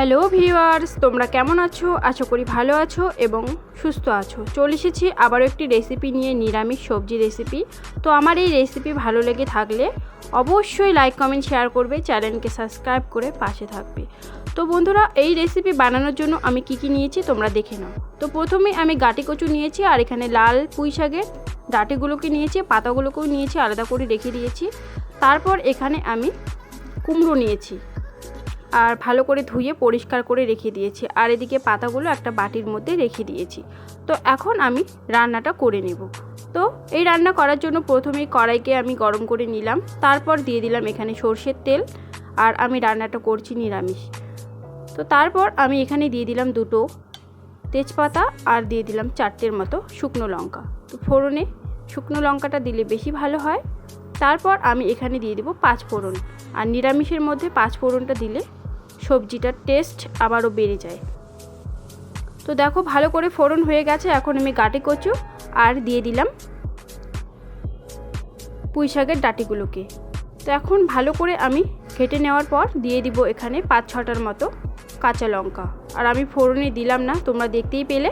Hello viewers, তোমরা কেমন আছো? আশা করি ভালো আছো এবং সুস্থ আছো। চলে এসেছি আবারও একটি রেসিপি নিয়ে, নিরামিষ সবজি রেসিপি তো আমার এই রেসিপি ভালো লেগে থাকলে অবশ্যই লাইক কমেন্ট শেয়ার করবে, চ্যানেলকে সাবস্ক্রাইব করে পাশে থাকবে। তো বন্ধুরা, এই রেসিপি বানানোর জন্য আমি কি কি নিয়েছি তোমরা দেখে নাও। তো প্রথমে আমি গাটি কচু নিয়েছি আর এখানে লাল পুঁই শাকের ডাটিগুলোকে নিয়েছি, পাতাগুলোকেও নিয়েছি, আলাদা করে রেখে দিয়েছি। তারপর এখানে আমি কুমড়ো নিয়েছি। আর ভালো করে ধুয়ে পরিষ্কার করে রেখে দিয়েছি। আর এদিকে পাতাগুলো একটা বাটির মধ্যে রেখে দিয়েছি। তো এখন আমি রান্নাটা করে নেব। তো এই রান্না করার জন্য প্রথমেই কড়াইকে আমি গরম করে নিলাম। তারপর দিয়ে দিলাম এখানে সর্ষের তেল। আর আমি রান্নাটা করছি নিরামিষ। তো তারপর আমি এখানে দিয়ে দিলাম দুটো তেজপাতা আর দিয়ে দিলাম চারটের মতো শুকনো লঙ্কা। তো ফোড়নে শুকনো লঙ্কাটা দিলে বেশি ভালো হয়। তারপর আমি এখানে দিয়ে দেবো পাঁচ ফোড়ন। আর নিরামিষের মধ্যে পাঁচ ফোড়নটা দিলে সবজিটার টেস্ট আবারও বেড়ে যায়। তো দেখো, ভালো করে ফোড়ন হয়ে গেছে। এখন আমি গাটে কচু আর দিয়ে দিলাম পুঁই শাকের ডাটিগুলোকে। তো এখন ভালো করে আমি ঘেটে নেওয়ার পর দিয়ে দিব এখানে পাঁচ ছটার মতো কাঁচা লঙ্কা। আর আমি ফোড়নে দিলাম না, তোমরা দেখতেই পেলে।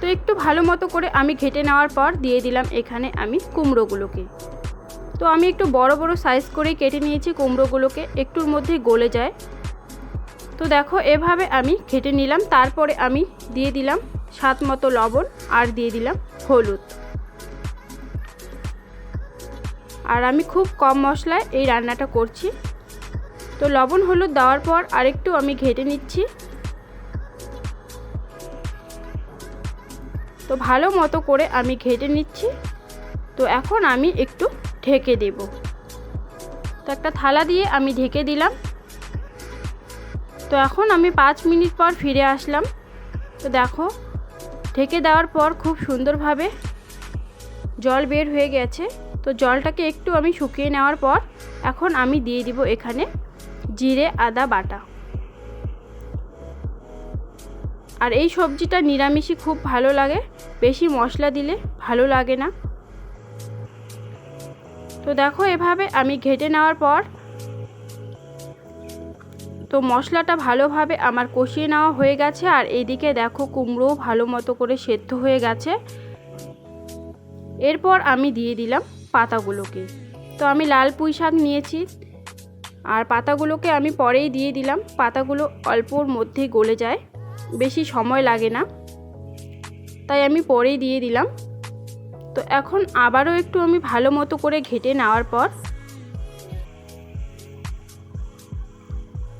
তো একটু ভালো মতো করে আমি ঘেটে নেওয়ার পর দিয়ে দিলাম এখানে আমি কুমড়োগুলোকে। তো আমি একটু বড় বড় সাইজ করে কেটে নিয়েছি, কুমড়োগুলোকে একটুর মধ্যে গলে যায়। তো দেখো, এভাবে আমি ঘেটে নিলাম, তারপরে আমি দিয়ে দিলাম স্বাদ মতো লবণ আর দিয়ে দিলাম হলুদ। আর আমি খুব কম মশলায় এই রান্নাটা করছি। তো লবণ হলুদ দেওয়ার পর আরেকটু আমি ঘেটে নিচ্ছি। তো ভালো মতো করে আমি ঘেটে নিচ্ছি। তো এখন আমি একটু ঢেকে দেব। তো একটা থালা দিয়ে আমি ঢেকে দিলাম। তো এখন আমি পাঁচ মিনিট পর ফিরে আসলাম। তো দেখো, ঢেকে দেওয়ার পর খুব সুন্দরভাবে জল বের হয়ে গেছে। তো জলটাকে একটু আমি শুকিয়ে নেওয়ার পর এখন আমি দিয়ে দিব এখানে জিরে, আদা, বাটা। আর এই সবজিটা নিরামিষই খুব ভালো লাগে। বেশি মশলা দিলে ভালো লাগে না। তো দেখো এভাবে আমি ঘেটে নেওয়ার পর তো মশলাটা ভালোভাবে আমার কষিয়ে নেওয়া হয়ে গেছে, আর এইদিকে দেখো কুমড়োও ভালো মতো করে সেদ্ধ হয়ে গেছে। এরপর আমি দিয়ে দিলাম পাতাগুলোকে। তো আমি লাল পুঁই শাক নিয়েছি, আর পাতাগুলোকে আমি পরেই দিয়ে দিলাম। পাতাগুলো অল্পর মধ্যেই গলে যায়, বেশি সময় লাগে না। তাই আমি পরেই দিয়ে দিলাম। তো এখন আবারও একটু আমি ভালো মতো করে ঘেটে নেওয়ার পর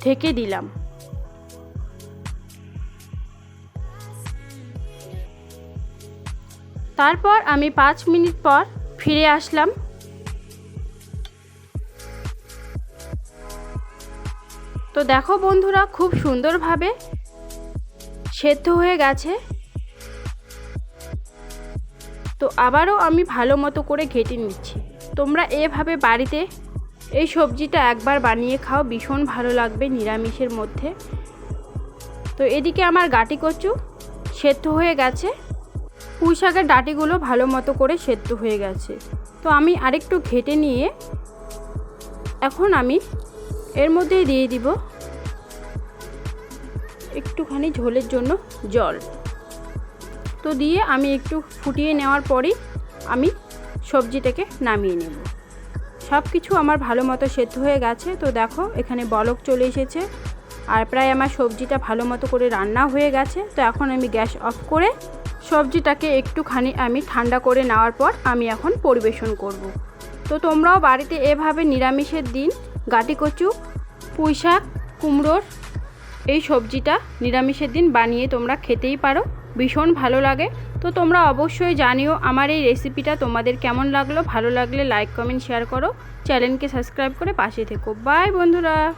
ঢেকে দিলাম। তারপর আমি পাঁচ মিনিট পর ফিরে আসলাম। তো দেখো বন্ধুরা, খুব সুন্দরভাবে সেদ্ধ হয়ে গেছে। তো আবারও আমি ভালো মতো করে ঘেটে নিচ্ছি। তোমরা এভাবে বাড়িতে এই সবজিটা একবার বানিয়ে খাও, ভীষণ ভালো লাগবে নিরামিষের মধ্যে। তো এদিকে আমার গাটি কচু সেদ্ধ হয়ে গেছে। পুঁই শাকের ডাটিগুলো ভালো মতো করে সেদ্ধ হয়ে গেছে। তো আমি আরেকটু ঘেটে নিয়ে এখন আমি এর মধ্যেই দিয়ে দিব একটুখানি ঝোলের জন্য জল। তো দিয়ে আমি একটু ফুটিয়ে নেওয়ার পরেই আমি সবজিটাকে নামিয়ে নেব। সব কিছু আমার ভালো মতো সেদ্ধ হয়ে গেছে। তো দেখো, এখানে বলক চলে এসেছে আর প্রায় আমার সবজিটা ভালো মতো করে রান্না হয়ে গেছে। তো এখন আমি গ্যাস অফ করে সবজিটাকে একটুখানি আমি ঠান্ডা করে নেওয়ার পর আমি এখন পরিবেশন করব। তো তোমরাও বাড়িতে এভাবে নিরামিষের দিন গাটি কচু পুঁই শাক কুমড়োর এই সবজিটা নিরামিষের দিন বানিয়ে তোমরা খেতেই পারো। ভীষণ ভালো লাগে। তো তোমরা অবশ্যই জানিও আমার এই রেসিপিটা তোমাদের কেমন লাগল। ভালো লাগলে লাইক কমেন্ট শেয়ার করো। চ্যানেলকে সাবস্ক্রাইব করে পাশে থেকো। বাই বন্ধুরা।